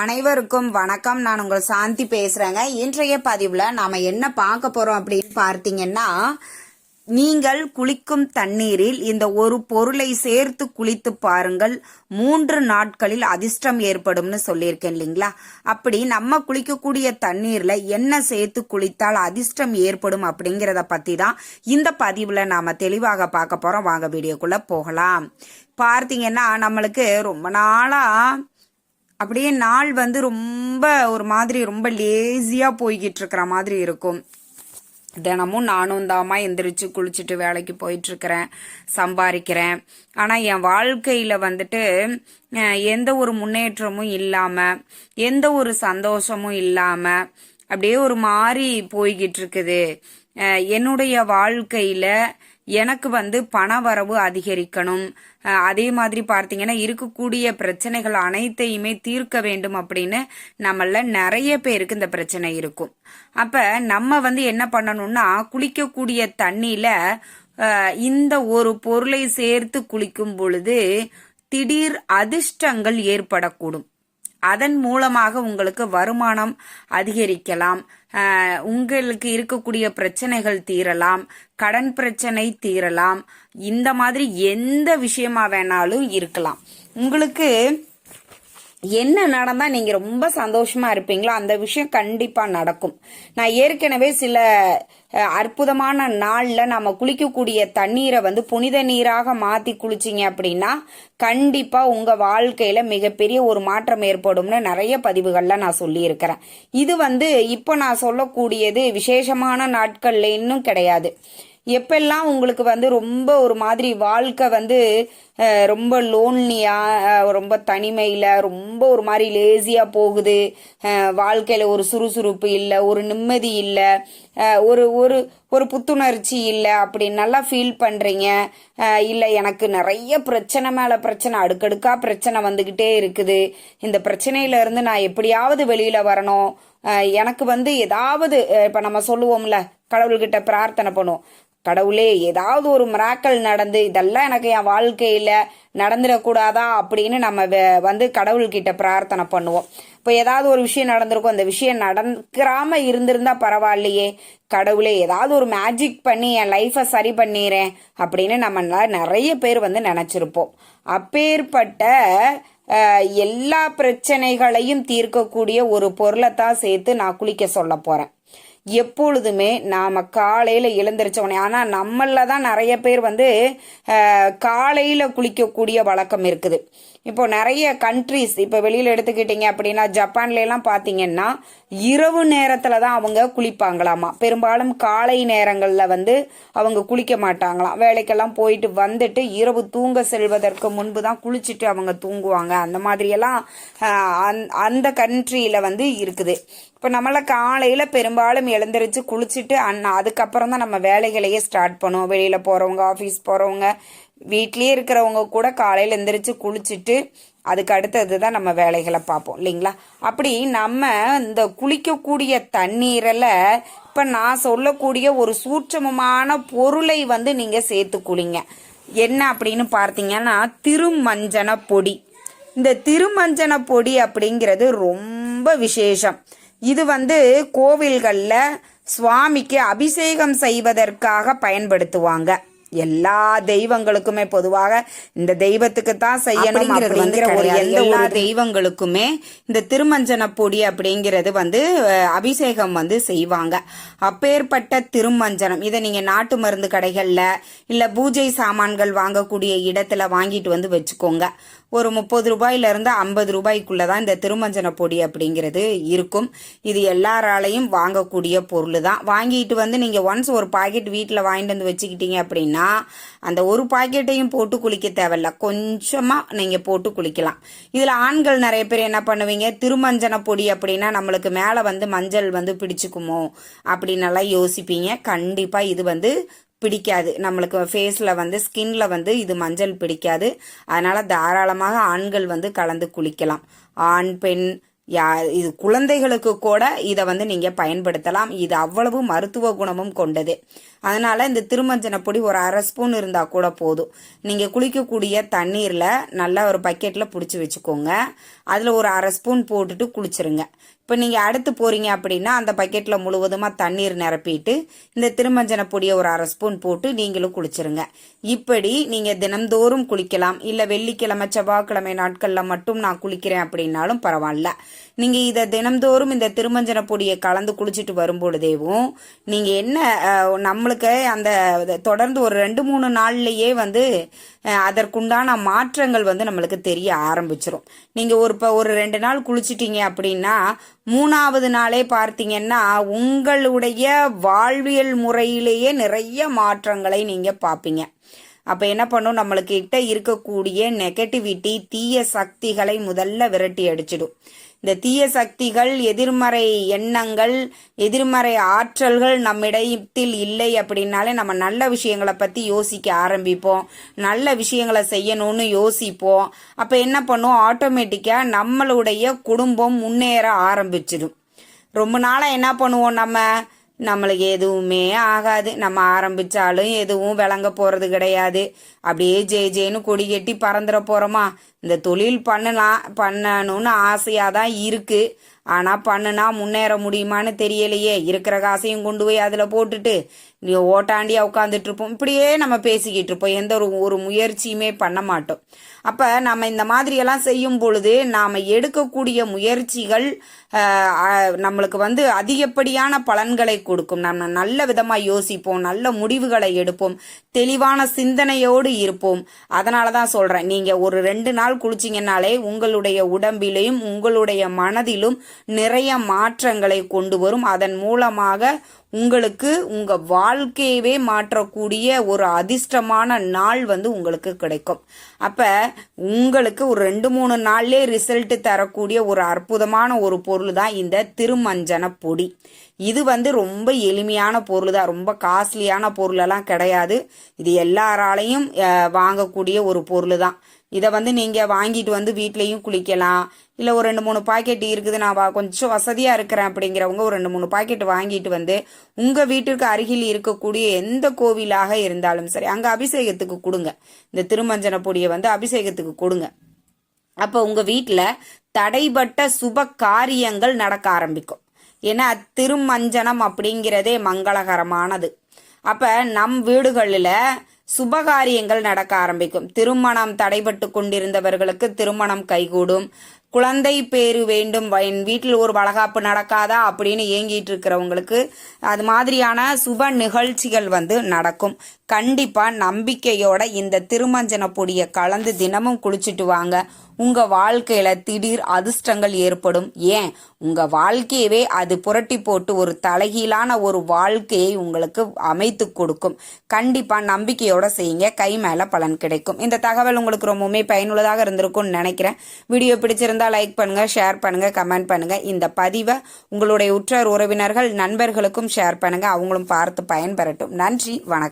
அனைவருக்கும் வணக்கம். நான் உங்கள் சாந்தி பேசுறேங்க. இன்றைய பதிவுல நாம என்ன பார்க்க போறோம் அப்படின்னு பார்த்தீங்கன்னா நீங்கள் குளிக்கும் தண்ணீரில் இந்த ஒரு பொருளை சேர்த்து குளித்து பாருங்கள். மூன்று நாட்களில் அதிர்ஷ்டம் ஏற்படும்னு சொல்லியிருக்கேன் இல்லைங்களா? அப்படி நம்ம குளிக்கக்கூடிய தண்ணீர்ல என்ன சேர்த்து குளித்தால் அதிர்ஷ்டம் ஏற்படும் அப்படிங்கிறத பத்தி தான் இந்த பதிவுல நாம தெளிவாக பார்க்க போறோம். வாங்க வீடியோக்குள்ள போகலாம். பார்த்தீங்கன்னா நம்மளுக்கு ரொம்ப நாளா அப்படியே நாள் வந்து ரொம்ப ஒரு மாதிரி ரொம்ப லேசியாக போய்கிட்டு இருக்கிற மாதிரி இருக்கும். தினமும் நானும் தாமா எந்திரிச்சு குளிச்சுட்டு வேலைக்கு போயிட்டு இருக்கிறேன் சம்பாதிக்கிறேன் ஆனால் என் வாழ்க்கையில வந்துட்டு எந்த ஒரு முன்னேற்றமும் இல்லாம எந்த ஒரு சந்தோஷமும் இல்லாம அப்படியே ஒரு மாதிரி போய்கிட்டு இருக்குது என்னுடைய வாழ்க்கையில எனக்கு வந்து பண வரவு அதிகரிக்கணும். அதே மாதிரி பார்த்தீங்கன்னா இருக்கக்கூடிய பிரச்சனைகள் அனைத்தையுமே தீர்க்க வேண்டும் அப்படின்னு நம்மள நிறைய பேருக்கு இந்த பிரச்சனை இருக்கும். அப்ப நம்ம வந்து என்ன பண்ணணும்னா குளிக்கக்கூடிய தண்ணியில இந்த ஒரு பொருளை சேர்த்து குளிக்கும் பொழுது திடீர் அதிர்ஷ்டங்கள் ஏற்படக்கூடும். அதன் மூலமாக உங்களுக்கு வருமானம் அதிகரிக்கலாம். உங்களுக்கு இருக்கக்கூடிய பிரச்சனைகள் தீரலாம். கடன் பிரச்சனை தீரலாம். இந்த மாதிரி எந்த விஷயமா வேணாலும் இருக்கலாம். உங்களுக்கு என்ன நடந்தா நீங்க ரொம்ப சந்தோஷமா இருப்பீங்களோ அந்த விஷயம் கண்டிப்பா நடக்கும். நான் ஏற்கனவே சில அற்புதமான நாள்ல நம்ம குளிக்கக்கூடிய தண்ணீரை வந்து புனித நீராக மாத்தி குளிச்சிங்க அப்படின்னா கண்டிப்பா உங்க வாழ்க்கையில மிகப்பெரிய ஒரு மாற்றம் ஏற்படும்னு நிறைய பதிவுகள்ல நான் சொல்லியிருக்கிறேன். இது வந்து இப்போ நான் சொல்லக்கூடியது விசேஷமான நாட்கள்ல இன்னும் கிடையாது. எப்பெல்லாம் உங்களுக்கு வந்து ரொம்ப ஒரு மாதிரி வாழ்க்கை வந்து ரொம்ப லோன்லியா ரொம்ப தனிமையில ரொம்ப ஒரு மாதிரி லேசியா போகுது வாழ்க்கையில் வாழ்க்கையில ஒரு சுறுசுறுப்பு இல்லை ஒரு நிம்மதி இல்லை ஒரு ஒரு ஒரு புத்துணர்ச்சி இல்லை அப்படி நல்லா ஃபீல் பண்றீங்க இல்லை எனக்கு நிறைய பிரச்சனை மேல பிரச்சனை அடுக்கடுக்கா பிரச்சனை வந்துகிட்டே இருக்குது. இந்த பிரச்சனையில இருந்து நான் எப்படியாவது வெளியில வரணும். எனக்கு வந்து ஏதாவது இப்போ இப்ப நம்ம சொல்லுவோம்ல கடவுள்கிட்ட பிரார்த்தனை பண்ணுவோம். கடவுளே ஏதாவது ஒரு மிராக்கள் நடந்து இதெல்லாம் எனக்கு என் வாழ்க்கையில நடந்துடக்கூடாதா அப்படின்னு நம்ம வந்து கடவுள்கிட்ட பிரார்த்தனை பண்ணுவோம். இப்போ ஏதாவது ஒரு விஷயம் நடந்திருக்கும் அந்த விஷயம் நடக்கிறாம இருந்திருந்தா பரவாயில்லையே. கடவுளே ஏதாவது ஒரு மேஜிக் பண்ணி என் லைஃபை சரி பண்ணிடுறேன் அப்படின்னு நம்ம நிறைய பேர் வந்து நினச்சிருப்போம். அப்பேற்பட்ட எல்லா பிரச்சனைகளையும் தீர்க்கக்கூடிய ஒரு பொருளை தான் சேர்த்து நான் குளிக்க சொல்ல போகிறேன் எப்பொழுதுமே நாம காலையில எழுந்திரிச்சவனே ஆனால் ஆனா நம்மள தான் நிறைய பேர் வந்து காலையில் காலையில குளிக்கக்கூடிய வழக்கம் இருக்குது. இப்போ நிறைய கண்ட்ரிஸ் இப்போ வெளியில் எடுத்துக்கிட்டீங்க அப்படின்னா ஜப்பான்ல எல்லாம் இரவு நேரத்தில் தான் அவங்க குளிப்பாங்களாமா? பெரும்பாலும் காலை நேரங்களில் வந்து அவங்க குளிக்க மாட்டாங்களாம். வேலைக்கெல்லாம் போயிட்டு வந்துட்டு இரவு தூங்க செல்வதற்கு முன்பு தான் குளிச்சுட்டு அவங்க தூங்குவாங்க. அந்த மாதிரியெல்லாம் அந்த- கண்ட்ரியில் வந்து இருக்குது. இப்போ நம்மள காலையில் பெரும்பாலும் எழுந்திரிச்சு குளிச்சுட்டு அண்ணா அதுக்கப்புறம் தான் நம்ம வேலைகளையே ஸ்டார்ட் பண்ணுவோம். வெளியில் போகிறவங்க ஆஃபீஸ் போகிறவங்க வீட்லயே இருக்கிறவங்க கூட காலையில எந்திரிச்சு குளிச்சுட்டு அதுக்கு அடுத்தது தான் நம்ம வேலைகளை பார்ப்போம் இல்லைங்களா? அப்படி நம்ம இந்த குளிக்கக்கூடிய தண்ணீரில் இப்போ நான் சொல்லக்கூடிய ஒரு சூட்சமமான பொருளை வந்து நீங்கள் சேர்த்து குளிங்க என்ன அப்படின்னு பார்த்தீங்கன்னா திருமஞ்சன பொடி. இந்த திருமஞ்சன பொடி அப்படிங்கிறது ரொம்ப விசேஷம். இது வந்து கோவில்களில் சுவாமிக்கு அபிஷேகம் செய்வதற்காக பயன்படுத்துவாங்க. எல்லா தெய்வங்களுக்குமே பொதுவாக இந்த தெய்வத்துக்கு தான் செய்யணும் அப்படிங்கிற ஒரு எந்த ஒரு தெய்வங்களுக்குமே இந்த திருமஞ்சன பொடி அப்படிங்கிறது வந்து அபிஷேகம் வந்து செய்வாங்க. அப்பேற்பட்ட திருமஞ்சனம். இதை நீங்க நாட்டு மருந்து கடைகள்ல இல்ல பூஜை சாமான்கள் வாங்கக்கூடிய இடத்துல வாங்கிட்டு வந்து வச்சுக்கோங்க. ஒரு முப்பது ரூபாயிலிருந்து ஐம்பது ரூபாய்க்குள்ள தான் இந்த திருமஞ்சன பொடி அப்படிங்கிறது இருக்கும். இது எல்லாராலையும் வாங்கக்கூடிய பொருள் தான் வாங்கிட்டு வந்து நீங்கள் ஒன்ஸ் ஒரு பாக்கெட் வீட்டில் வாங்கிட்டு வந்து வச்சுக்கிட்டீங்க அப்படின்னா அந்த ஒரு பாக்கெட்டையும் போட்டு குளிக்க தேவையில்ல. கொஞ்சமாக நீங்கள் போட்டு குளிக்கலாம். இதில் ஆண்கள் நிறைய பேர் என்ன பண்ணுவீங்க? திருமஞ்சன பொடி அப்படின்னா நம்மளுக்கு மேலே வந்து மஞ்சள் வந்து பிடிச்சிக்குமோ அப்படின்னு எல்லாம் யோசிப்பீங்க. கண்டிப்பாக இது வந்து பிடிக்காது. நம்மளுக்கு ஃபேஸில் வந்து ஸ்கின்ல வந்து இது மஞ்சள் பிடிக்காது. அதனால தாராளமாக ஆண்கள் வந்து கலந்து குளிக்கலாம். ஆண் பெண் யா இது குழந்தைகளுக்கு கூட இதை வந்து நீங்கள் பயன்படுத்தலாம். இது அவ்வளவு மருத்துவ குணமும் கொண்டது. அதனால் இந்த திருமஞ்சன பொடி ஒரு அரை ஸ்பூன் இருந்தால் கூட போதும். நீங்கள் குளிக்கக்கூடிய தண்ணீரில் நல்லா ஒரு பக்கெட்டில் பிடிச்சி வச்சுக்கோங்க. அதில் ஒரு அரை ஸ்பூன் போட்டுட்டு குளிச்சிருங்க. இப்போ நீங்கள் அடுத்து போகிறீங்க அப்படின்னா அந்த பக்கெட்டில் முழுவதுமாக தண்ணீர் நிரப்பிட்டு இந்த திருமஞ்சன பொடியை ஒரு அரை ஸ்பூன் போட்டு நீங்களும் குளிச்சிருங்க. இப்படி நீங்கள் தினம்தோறும் குளிக்கலாம். இல்லை வெள்ளிக்கிழமை செவ்வாய்க்கிழமை நாட்களில் மட்டும் நான் குளிக்கிறேன் அப்படின்னாலும் பரவாயில்ல. நீங்கள் இதை தினம்தோறும் இந்த திருமஞ்சன பொடியை கலந்து குளிச்சுட்டு வரும்பொழுதேவும் நீங்கள் என்ன நம்மளுக்கு அந்த தொடர்ந்து ஒரு ரெண்டு மூணு நாள்லயே வந்து அதற்குண்டான மாற்றங்கள் வந்து நம்மளுக்கு தெரிய ஆரம்பிச்சிடும் நீங்கள் ஒரு இப்போ ஒரு ரெண்டு நாள் குளிச்சிட்டீங்க அப்படின்னா மூணாவது நாளே பார்த்தீங்கன்னா உங்களுடைய வாழ்வியல் முறையிலேயே நிறைய மாற்றங்களை நீங்கள் பார்ப்பீங்க. அப்போ என்ன பண்ணும்? நம்மளுக்கு கிட்ட இருக்கக்கூடிய நெகட்டிவிட்டி தீய சக்திகளை முதல்ல விரட்டி அடிச்சிடும். இந்த தீய சக்திகள் எதிர்மறை எண்ணங்கள் எதிர்மறை ஆற்றல்கள் நம்மிடத்தில் இல்லை அப்படின்னாலே நம்ம நல்ல விஷயங்களை பற்றி யோசிக்க ஆரம்பிப்போம். நல்ல விஷயங்களை செய்யணும்னு யோசிப்போம். அப்போ என்ன பண்ணுவோம்? ஆட்டோமேட்டிக்காக நம்மளுடைய குடும்பம் முன்னேற ஆரம்பிச்சிடும். ரொம்ப நாளாக என்ன பண்ணுவோம் நம்ம? நம்மளுக்கு எதுவுமே ஆகாது. நம்ம ஆரம்பிச்சாலும் எதுவும் விளங்க போறது கிடையாது. அப்படியே ஜே ஜேன்னு கொடி கட்டி பறந்துட போறோமா? இந்த தொழில் பண்ணலாம் பண்ணணும்னு ஆசையாக தான் இருக்கு. ஆனால் பண்ணுனா முன்னேற முடியுமான்னு தெரியலையே. இருக்கிற காசையும் கொண்டு போய் அதில் போட்டுட்டு நீ ஓட்டாண்டியா உட்காந்துட்டு இருப்போம் இப்படியே நம்ம பேசிக்கிட்டு இருப்போம். எந்த ஒரு ஒரு முயற்சியுமே பண்ண மாட்டோம். அப்போ நம்ம இந்த மாதிரியெல்லாம் செய்யும் பொழுது நாம் எடுக்கக்கூடிய முயற்சிகள் நம்மளுக்கு வந்து அதிகப்படியான பலன்களை கொடுக்கும். நம்ம நல்ல விதமாக யோசிப்போம் நல்ல முடிவுகளை எடுப்போம் தெளிவான சிந்தனையோடு இருப்போம். அதனால தான் சொல்கிறேன் நீங்கள் ஒரு ரெண்டு நாள் குளிச்சிங்கனாலே உங்களுடைய உடம்பிலையும் உங்களுடைய மனதிலும் நிறைய மாற்றங்களை கொண்டு வரும். அதன் மூலமாக உங்களுக்கு உங்க வாழ்க்கையவே மாற்றக்கூடிய ஒரு அதிர்ஷ்டமான நாள் வந்து உங்களுக்கு கிடைக்கும். அப்ப உங்களுக்கு ஒரு ரெண்டு மூணு நாள்லயே ரிசல்ட் தரக்கூடிய ஒரு அற்புதமான ஒரு பொருள் தான் இந்த திருமஞ்சன பொடி. இது வந்து ரொம்ப எளிமையான பொருள் தான் ரொம்ப காஸ்ட்லியான பொருளெல்லாம் கிடையாது. இது எல்லாராலையும் வாங்கக்கூடிய ஒரு பொருள் தான் இதை வந்து நீங்கள் வாங்கிட்டு வந்து வீட்லேயும் குளிக்கலாம். இல்லை ஒரு ரெண்டு மூணு பாக்கெட் இருக்குது நான் வா- கொஞ்சம் வசதியாக இருக்கிறேன் அப்படிங்கிறவங்க ஒரு ரெண்டு மூணு பாக்கெட் வாங்கிட்டு வந்து உங்கள் வீட்டிற்கு அருகில் இருக்கக்கூடிய எந்த கோவிலாக இருந்தாலும் சரி அங்கே அபிஷேகத்துக்கு கொடுங்க. இந்த திருமஞ்சன பொடியை வந்து அபிஷேகத்துக்கு கொடுங்க. அப்போ உங்கள் வீட்டில் தடைபட்ட சுப காரியங்கள் நடக்க ஆரம்பிக்கும். ஏன்னா திருமஞ்சனம் அப்படிங்கிறதே மங்களகரமானது. அப்போ நம் வீடுகளில் சுபகாரியங்கள் நடக்க ஆரம்பிக்கும். திருமணம் தடைபட்டு கொண்டிருந்தவர்களுக்கு திருமணம் கைகூடும். குழந்தை பேரு வேண்டும் என் வீட்டில் ஒரு வளகாப்பு நடக்காதா அப்படின்னு ஏங்கிட்டு இருக்கிறவங்களுக்கு அது மாதிரியான சுப நிகழ்ச்சிகள் வந்து நடக்கும். கண்டிப்பாக நம்பிக்கையோட இந்த திருமஞ்சன பொடியை கலந்து தினமும் குளிச்சுட்டு வாங்க. உங்க வாழ்க்கையில திடீர் அதிர்ஷ்டங்கள் ஏற்படும். ஏன்? உங்க வாழ்க்கையவே அது புரட்டி போட்டு ஒரு தலைகீழான ஒரு வாழ்க்கையை உங்களுக்கு அமைத்து கொடுக்கும். கண்டிப்பா நம்பிக்கையோட செய்யுங்க. கை மேல பலன் கிடைக்கும். இந்த தகவல் உங்களுக்கு ரொம்பவுமே பயனுள்ளதாக இருந்திருக்கும்னு நினைக்கிறேன். வீடியோ பிடிச்சிருந்தா லைக் பண்ணுங்க ஷேர் பண்ணுங்க கமெண்ட் பண்ணுங்க. இந்த பதிவை உங்களுடைய உற்றார் உறவினர்கள் நண்பர்களுக்கும் ஷேர் பண்ணுங்க. அவங்களும் பார்த்து பயன்பெறட்டும். நன்றி வணக்கம்.